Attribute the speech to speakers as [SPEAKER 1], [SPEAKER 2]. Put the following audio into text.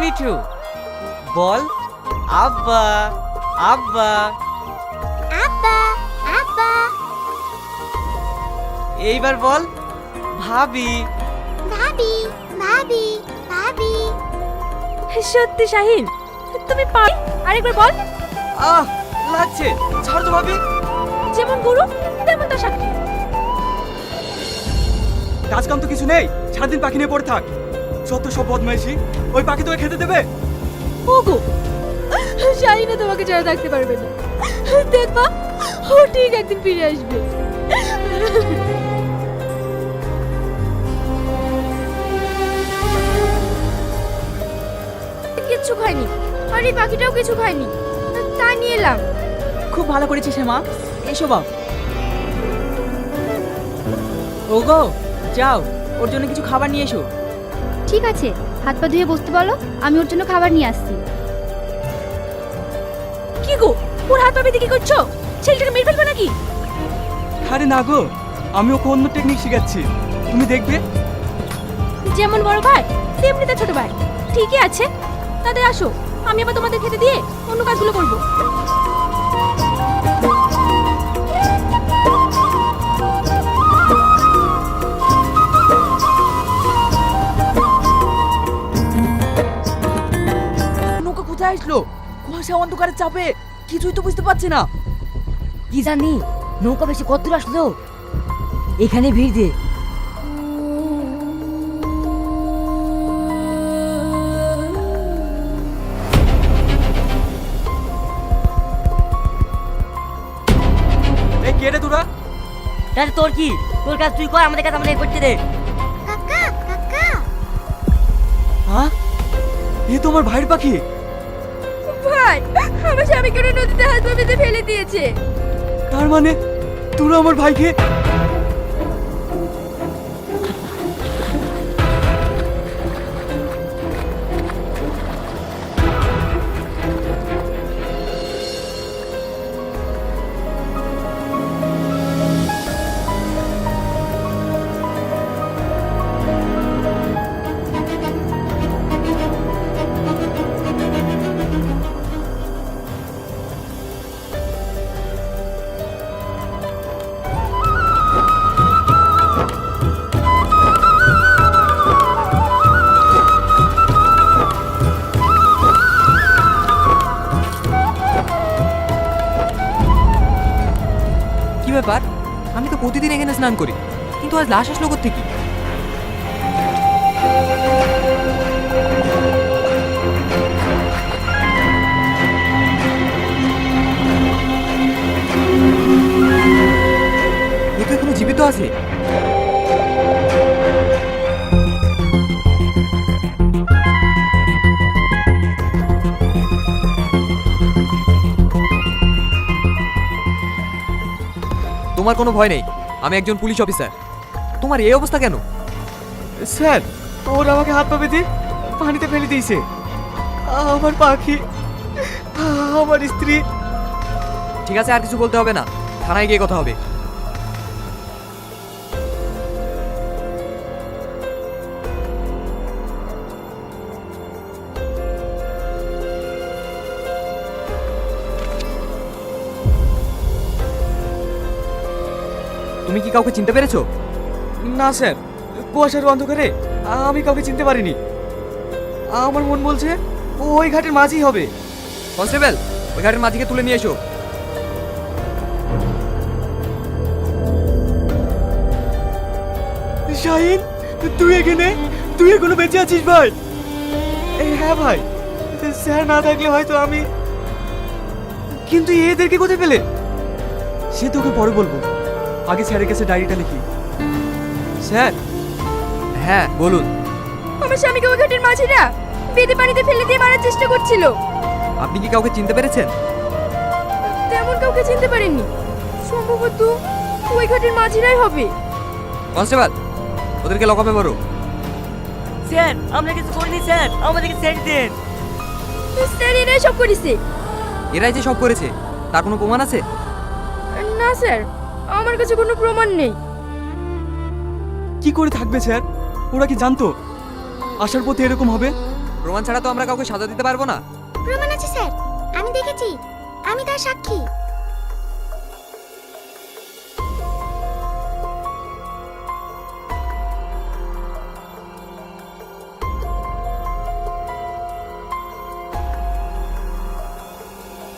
[SPEAKER 1] মিঠু। বল আব্বা আব্বা।
[SPEAKER 2] আব্বা আব্বা।
[SPEAKER 1] এইবার বল ভাবি।
[SPEAKER 2] ভাবি ভাবি ভাবি।
[SPEAKER 3] সত্যি শাহিন তুমি পাই আরেকবার বল।
[SPEAKER 1] আহ লাগছে। ছাড় তো ভাবি।
[SPEAKER 3] যেমন গুরু তেমন তার সাক্ষী।
[SPEAKER 4] কাজ কাম তো কিছু নেই। সারাদিন পাখি নিয়ে পড়ে থাক। যত সব বদমাইশি? ওই পাখি তোকে খেতে দেবে?
[SPEAKER 3] ওগো শাহিনা তোমাকে ছাড়া থাকতে পারবে না। দেখবা ও ঠিক একদিন ফিরে আসবে। কিচ্ছু খায়নি আর এই পাখিটাও কিছু খায়নি তা নিয়ে এলাম
[SPEAKER 5] খুব ভালো করেছিস হে মা। এসো বাপ ওগো যাও ওর জন্য কিছু খাবার নিয়ে এসো।
[SPEAKER 2] ঠিক আছে হাত পা ধুয়ে বসতে বলো আমি ওর জন্য খাবার নিয়ে আসছি।
[SPEAKER 3] কি গো ওর হাত পা বেঁধে কি করছ? ছেলেটাকে মেরে ফেলবে নাকি?
[SPEAKER 4] আরে না গো আমি ওকে অন্য টেকনিক শিখাচ্ছি। তুমি দেখবে।
[SPEAKER 3] যেমন বড় ভাই তেমনি তার ছোট ভাই। ঠিকই আছে। তাদের আসো আমি আবার তোমাদের খেতে দিয়ে অন্য কাজগুলো করব।
[SPEAKER 5] কোথায় আসলো? কুয়াশা অন্ধকারের চাপে কিছুই তো বুঝতে পারছি না।
[SPEAKER 6] কি জানি নৌকা বেশি কত দূর আসলো। এখানে ভিড় দে।
[SPEAKER 4] এই কে রে তোরা?
[SPEAKER 6] তাহলে তোর কি? তোর কাজ তুই কর আমাদের কাজ আমাদের করতে দে।
[SPEAKER 2] কাকা কাকা।
[SPEAKER 4] হ্যাঁ? এ তোমার ভাইয়ের পাখি।
[SPEAKER 3] আমার স্বামীকে নদীতে হাত পা বেঁধে ফেলে দিয়েছে।
[SPEAKER 4] তার মানে তোরা আমার ভাইকে
[SPEAKER 7] ব্যাপার আমি তো প্রতিদিন এখানে স্নান করি, কিন্তু আজ লাশ আসলো থেকে এ এখনও জীবিত আছে। তোমার কোনো ভয় নেই। আমি একজন পুলিশ অফিসার। তোমার এই অবস্থা কেন?
[SPEAKER 4] স্যার ওর আমাকে হাত পা বেঁধে পানিতে ফেলে দিয়েছে। আমার পাখি আমার স্ত্রী।
[SPEAKER 7] ঠিক আছে আর কিছু বলতে হবে না। থানায় গিয়ে কথা হবে। তুমি কি কাউকে চিনতে পেরেছ?
[SPEAKER 4] না স্যার। কুয়াশার অন্ধকারে আমি কাউকে চিনতে পারিনি। আমার মন বলছে ওই ঘাটের মাঝি হবে।
[SPEAKER 7] কনস্টেবল ওই ঘাটের মাঝিকে তুলে নিয়ে এসো।
[SPEAKER 4] শাহিন তুই এখানে? তুই এখনও বেঁচে আছিস ভাই? হ্যাঁ ভাই। স্যার না থাকলে হয়তো আমি কিন্তু এদেরকে কোথায় পেলে? সে তোকে পরে বলব। আগে স্যারের কাছে ডায়েরিটা লিখি।
[SPEAKER 7] স্যার? হ্যাঁ বলুন।
[SPEAKER 3] আমার স্বামীকে ওই ঘাটের মাঝিরা বেঁধে পানিতে ফেলে দিয়ে মারার চেষ্টা করছিল।
[SPEAKER 7] আপনি কি কাউকে চিনতে পেরেছেন?
[SPEAKER 3] তেমন কাউকে চিনতে পারেননি সম্ভবত ওই ঘাটের মাঝিরাই হবে।
[SPEAKER 7] কনস্টেবল ওদেরকে লকআপে ভরো
[SPEAKER 6] স্যার আমরা কিছু করিনি স্যার। আমাদেরকে ছেড়ে দেন।
[SPEAKER 3] স্যার এরাই সব করেছে।
[SPEAKER 7] এরাই যে সব করেছে তার কোনো প্রমাণ আছে?
[SPEAKER 3] না স্যার। আমার কাছে কোনো প্রমাণ নেই।
[SPEAKER 4] কি করে থাকবে স্যার? ওরা কি জানতো? আসার পথে এরকম হবে?
[SPEAKER 7] প্রমাণ ছাড়া তো আমরা কাউকে সাজা দিতে পারব না।
[SPEAKER 2] প্রমাণ আছে স্যার। আমি দেখেছি। আমি তার সাক্ষী।